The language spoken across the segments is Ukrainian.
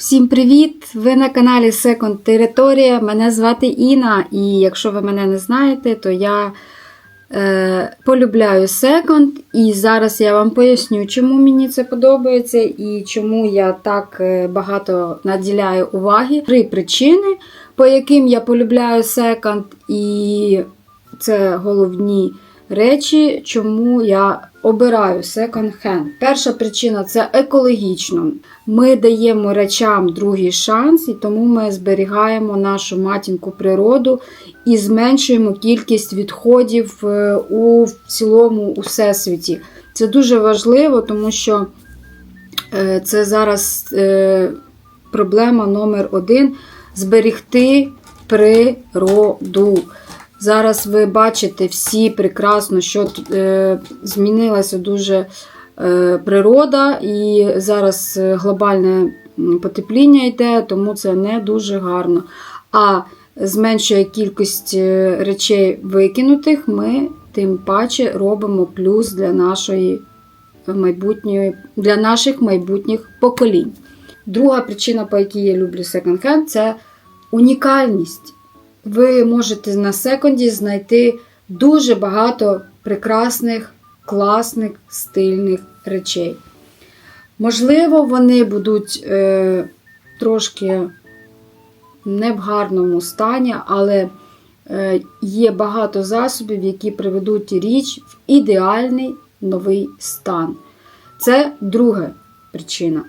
Всім привіт! Ви на каналі Second Територія. Мене звати Інна, і якщо ви мене не знаєте, то я е, полюбляю секонд. І зараз я вам поясню, чому мені це подобається і чому я так е, багато наділяю уваги. Три причини, по яким я полюбляю секонд, і це головні речі, чому я обираю секонд-хенд. Перша причина це екологічно. Ми даємо речам другий шанс, і тому ми зберігаємо нашу матінку природу і зменшуємо кількість відходів е, у цілому у всесвіті. Це дуже важливо, тому що е, це зараз е, проблема номер один зберегти природу. Зараз ви бачите всі прекрасно, що е, змінилася дуже е, природа, і зараз е, глобальне потепління йде, тому це не дуже гарно. А зменшує кількість е, речей викинутих, ми тим паче робимо плюс для нашої майбутньої, для наших майбутніх поколінь. Друга причина, по якій я люблю секонд-хенд, це унікальність ви можете на секунді знайти дуже багато прекрасних, класних, стильних речей. Можливо, вони будуть е, трошки не в гарному стані, але е, є багато засобів, які приведуть річ в ідеальний новий стан. Це друга причина.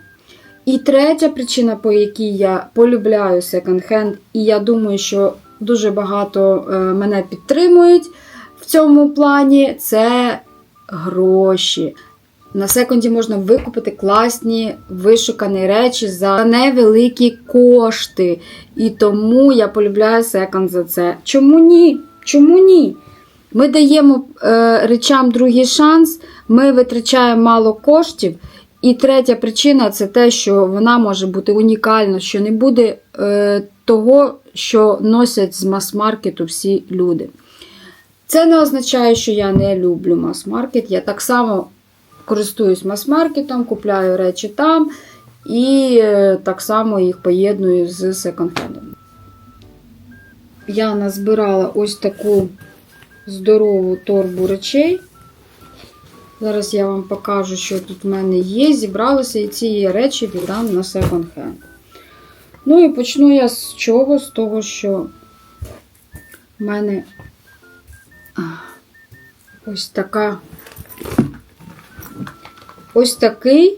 І третя причина, по якій я полюбляю секонд-хенд, і я думаю, що дуже багато е, мене підтримують в цьому плані, це гроші. На секунді можна викупити класні вишукані речі за невеликі кошти. І тому я полюбляю секонд за це. Чому ні? Чому ні? Ми даємо е, речам другий шанс, ми витрачаємо мало коштів. І третя причина це те, що вона може бути унікальна, що не буде е, того, що носять з мас-маркету всі люди. Це не означає, що я не люблю мас-маркет. Я так само користуюсь мас-маркетом, купляю речі там і е, так само їх поєдную з секонд-хендом. Я назбирала ось таку здорову торбу речей. Зараз я вам покажу, що тут в мене є. Зібралися і ці речі віддам на секонд-хенд. Ну і почну я з чого? З того, що в мене ось така ось такий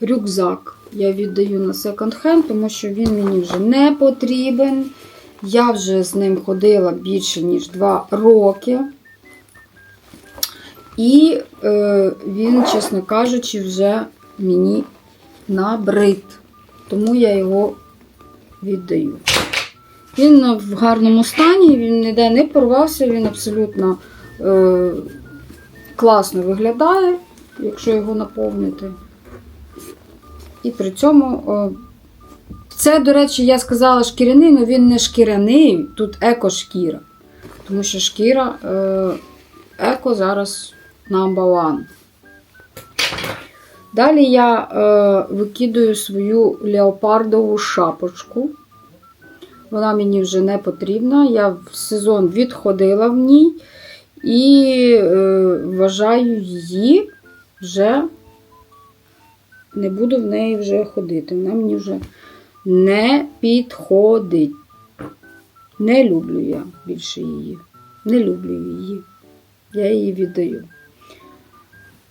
рюкзак. Я віддаю на секонд-хенд, тому що він мені вже не потрібен. Я вже з ним ходила більше, ніж 2 роки. І е, він, чесно кажучи, вже мені набрид. Тому я його віддаю. Він в гарному стані, він ніде не порвався, він абсолютно е, класно виглядає, якщо його наповнити. І при цьому. Е, це, до речі, я сказала шкіряний, але він не шкіряний, тут еко-шкіра. Тому що шкіра е, еко зараз number one. Далі я е, викидаю свою леопардову шапочку. Вона мені вже не потрібна. Я в сезон відходила в ній і е, вважаю її вже не буду в неї вже ходити. Вона мені вже не підходить. Не люблю я більше її. Не люблю її. Я її віддаю.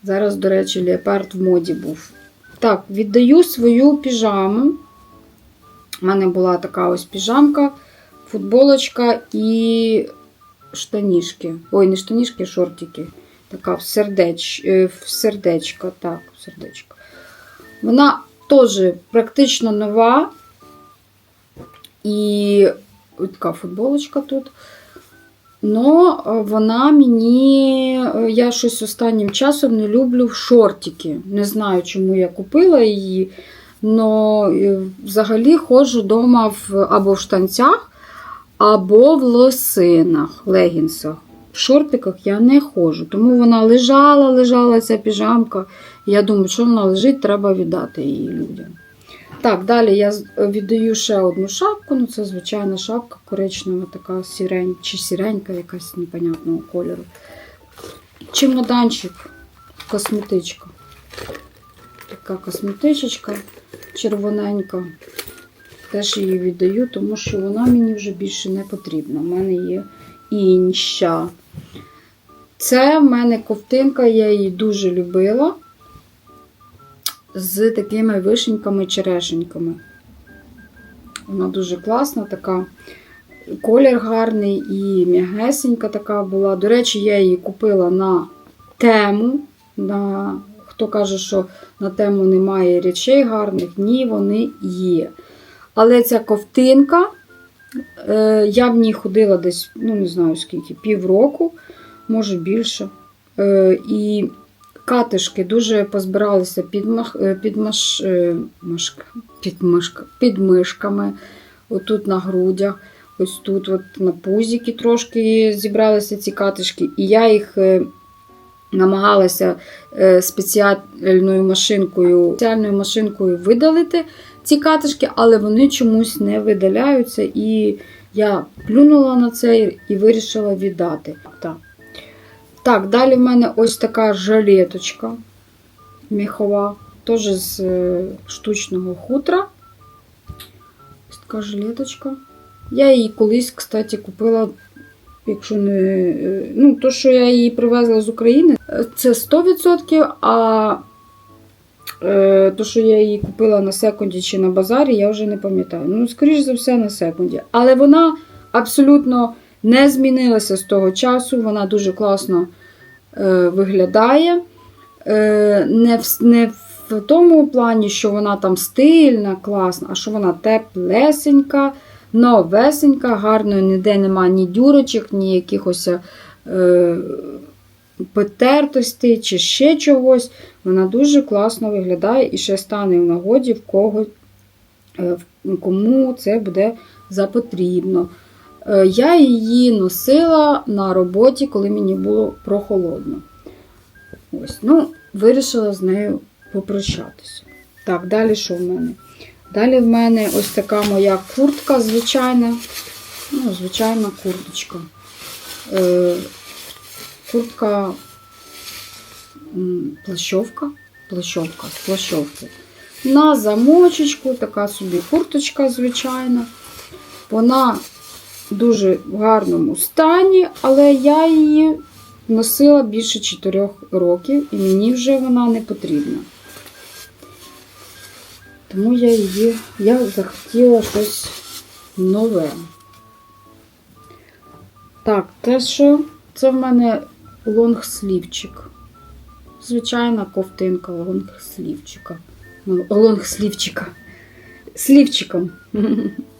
Зараз, до речі, леопард в моді був. Так, віддаю свою піжаму. У мене була така ось піжамка, футболочка і штанішки. Ой, не штанішки, а шортики. Така в, сердеч, е, в сердечко. Так, в сердечко. Вона теж практично нова. І така футболочка тут. Но вона мені, я щось останнім часом не люблю в шортики. Не знаю, чому я купила її. Но взагалі ходжу вдома або в штанцях, або в лосинах, легінсах. в шортиках я не ходжу. Тому вона лежала, лежала ця піжамка. Я думаю, що вона лежить, треба віддати її людям. Так, далі я віддаю ще одну шапку. Ну, це звичайна шапка коричнева, така сірень, чи сіренька, якась непонятного кольору. Чемоданчик, косметичка. Така косметичечка червоненька. Теж її віддаю, тому що вона мені вже більше не потрібна. У мене є інша. Це в мене ковтинка, я її дуже любила. З такими вишеньками-черешеньками. Вона дуже класна, така колір гарний і м'ягесенька така була. До речі, я її купила на тему. На... Хто каже, що на тему немає речей гарних, ні, вони є. Але ця ковтинка, е, я в ній ходила десь, ну не знаю скільки, півроку, може більше. Е, і катишки дуже позбиралися під, мах, е, під, маш, е, машка, під, мишка, під мишками, отут на грудях, ось тут от на пузіки трошки зібралися ці катишки. І я їх е, намагалася спеціальною машинкою, спеціальною машинкою видалити ці катишки, але вони чомусь не видаляються. І я плюнула на це і вирішила віддати. Так. Так, далі в мене ось така жалеточка міхова, теж з е, штучного хутра. Ось така жилеточка. Я її колись, кстати, купила, якщо не. е, Ну, то, що я її привезла з України, е, це 100%, а то, що я її купила на секунді чи на базарі, я вже не пам'ятаю. Ну, скоріш за все, на секунді. Але вона абсолютно не змінилася з того часу. Вона дуже класно е, виглядає. Е, не, в, не в тому плані, що вона там стильна, класна, а що вона теплесенька, новесенька, гарно, ніде нема ні дюрочок, ні якихось е, потертостей чи ще чогось. Вона дуже класно виглядає і ще стане в нагоді в кого, е, кому це буде запотрібно. Е, Я її носила на роботі, коли мені було прохолодно. Ось, ну, вирішила з нею попрощатися. Так, далі що в мене? Далі в мене ось така моя куртка звичайна. Ну, звичайна курточка. Е, куртка плащовка. Плащовка з плащовки. На замочечку, така собі курточка звичайна. Вона дуже гарному стані, але я її носила більше 4 років, і мені вже вона не потрібна. Тому я її я захотіла щось нове. Так, те, що це в мене лонгслівчик. Звичайна ковтинка лонгслівчика. Ну, лонгслівчика. Слівчиком.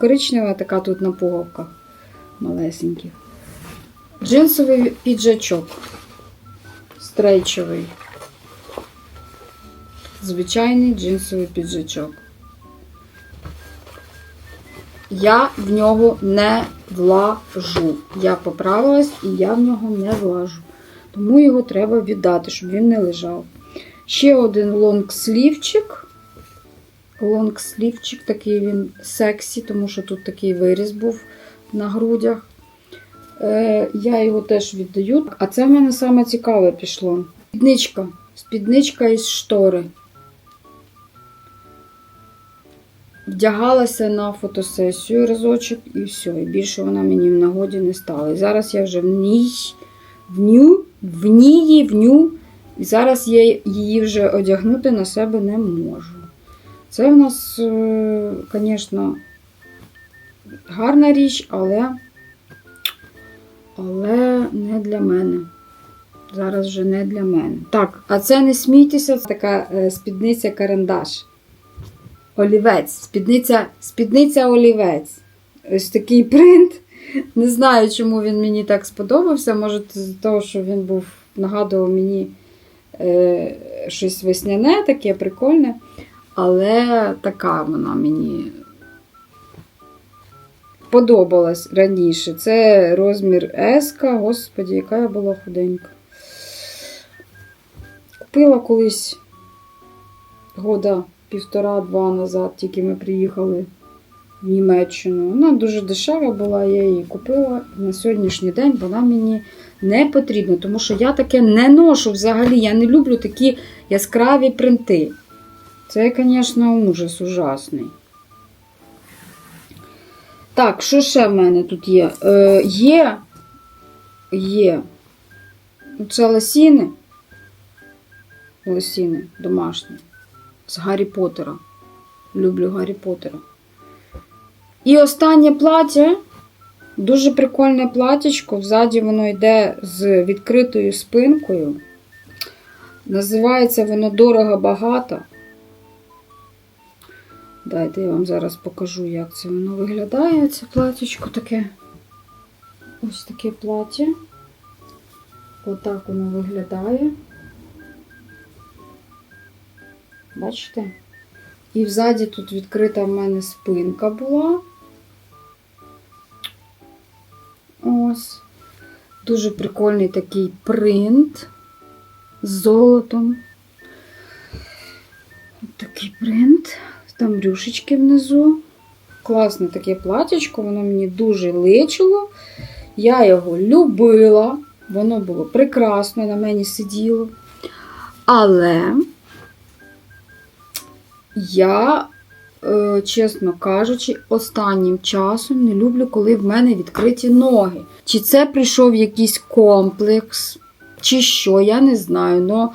Коричнева така тут на пуговках малесеньких. Джинсовий піджачок. Стрейчовий. Звичайний джинсовий піджачок. Я в нього не влажу. Я поправилась і я в нього не влажу. Тому його треба віддати, щоб він не лежав. Ще один лонгслівчик. Лонгслівчик, такий він сексі, тому що тут такий виріз був на грудях. Е, я його теж віддаю. А це в мене саме цікаве пішло. Спідничка. Спідничка із штори. Вдягалася на фотосесію разочок і все. І більше вона мені в нагоді не стала. І зараз я вже в ній, в ню, в ній, в ню. І зараз я її вже одягнути на себе не можу. Це в нас, е, звісно, гарна річ, але, але не для мене. Зараз вже не для мене. Так, а це не смійтеся, це така е, спідниця карандаш. Олівець. Спідниця, спідниця олівець. Ось такий принт. Не знаю, чому він мені так сподобався. Може, з того, що він був, нагадував мені е, щось весняне, таке прикольне. Але така вона мені подобалась раніше. Це розмір S, господі, яка я була худенька. Купила колись года півтора-два назад, тільки ми приїхали в Німеччину. Вона дуже дешева була, я її купила. На сьогоднішній день вона мені не потрібна, тому що я таке не ношу взагалі. Я не люблю такі яскраві принти. Це, звісно, ужас ужасний. Так, що ще в мене тут є? Е, є. Є. Це лосіни. Лосіни домашні. З Гаррі Поттера. Люблю Гаррі Поттера. І останнє плаття. Дуже прикольне платічко. Взаді воно йде з відкритою спинкою. Називається воно дорого багато. Дайте я вам зараз покажу, як це воно виглядає. Це платічко таке. Ось таке плаття. Отак воно виглядає. Бачите? І взаді тут відкрита в мене спинка була. Ось. Дуже прикольний такий принт з золотом. Ось такий принт. Там рюшечки внизу. Класне таке платічко, воно мені дуже личило. Я його любила. Воно було прекрасно, на мені сиділо. Але я, е, чесно кажучи, останнім часом не люблю, коли в мене відкриті ноги. Чи це прийшов якийсь комплекс, чи що, я не знаю. Но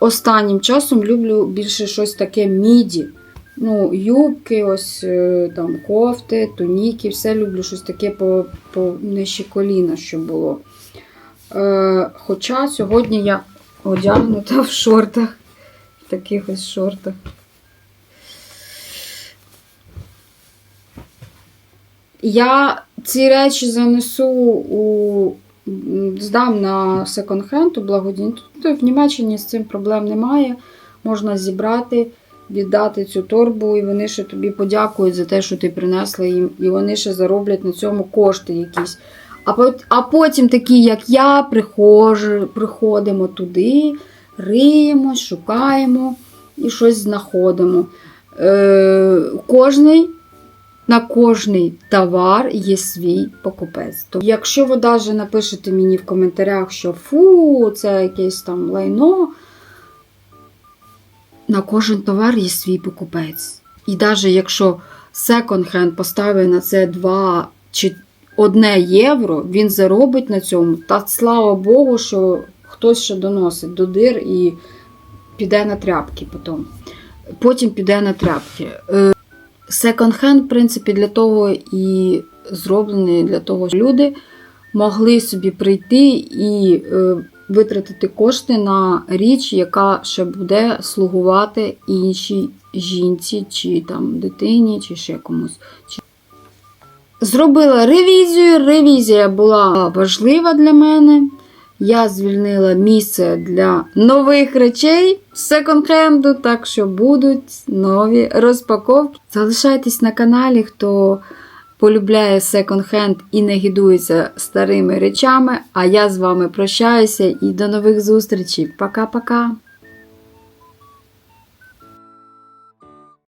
останнім часом люблю більше щось таке міді. Ну, юбки, ось е, там кофти, туніки, все люблю щось таке по, по нижче коліна, щоб було. Е, хоча сьогодні я одягнута в шортах, в таких ось шортах. Я ці речі занесу у здам на секонд-хенд у благодійний. Тут в Німеччині з цим проблем немає. Можна зібрати, віддати цю торбу, і вони ще тобі подякують за те, що ти принесла їм, і вони ще зароблять на цьому кошти якісь. А, пот- а потім такі, як я, приходжу, приходимо туди, риємо, шукаємо і щось знаходимо. Е, кожний на кожний товар є свій покупець. Тобто, якщо ви навіть напишете мені в коментарях, що фу, це якесь там лайно, на кожен товар є свій покупець. І навіть якщо секонд-хенд поставить на це 2 чи 1 євро, він заробить на цьому. Та слава Богу, що хтось ще доносить до дир і піде на тряпки потім. Потім піде на тряпки. Секонд-хенд, в принципі, для того і зроблений, для того, щоб люди могли собі прийти і е, витратити кошти на річ, яка ще буде слугувати іншій жінці, чи там дитині, чи ще комусь. Зробила ревізію. Ревізія була важлива для мене. Я звільнила місце для нових речей з секонд-хенду, так що будуть нові розпаковки. Залишайтесь на каналі, хто полюбляє секонд-хенд і не гідується старими речами. А я з вами прощаюся і до нових зустрічей. Пока-пока!